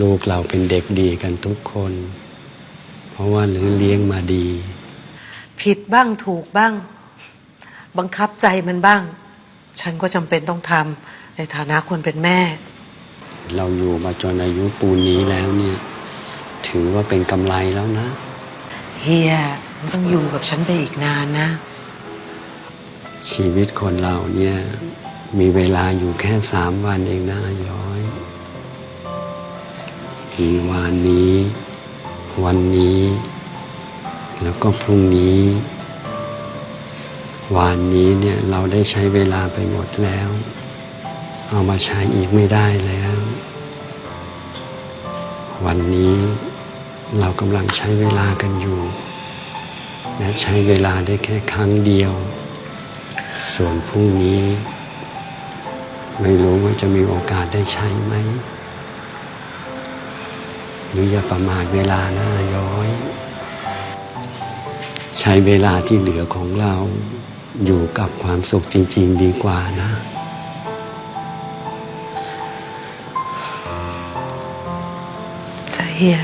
ลูกเราเป็นเด็กดีกันทุกคน เพราะว่าหรือเลี้ยงมาดี ผิดบ้างถูกบ้าง บังคับใจมันบ้าง ฉันก็จำเป็นต้องทำในฐานะคนเป็นแม่ เราอยู่มาจนอายุปูนนี้แล้วเนี่ย ถือว่าเป็นกำไรแล้วนะ เฮียมันต้องอยู่กับฉันไปอีกนานนะ ชีวิตคนเราเนี่ย มีเวลาอยู่แค่สามวันเองนะย้อย มีวันนี้ วันนี้ แล้วก็พรุ่งนี้วันนี้เนี่ยเราได้ใช้เวลาไปหมดแล้ว เอามาใช้อีกไม่ได้แล้ว วันนี้เรากำลังใช้เวลากันอยู่ และใช้เวลาได้แค่ครั้งเดียว ส่วนพรุ่งนี้ ไม่รู้ว่าจะมีโอกาสได้ใช้ไหม หรืออย่าประมาทเวลานะย้อย ใช้เวลาที่เหลือของเราอยู่กับความสุขจริง ๆ ดีกว่านะ จะเฮีย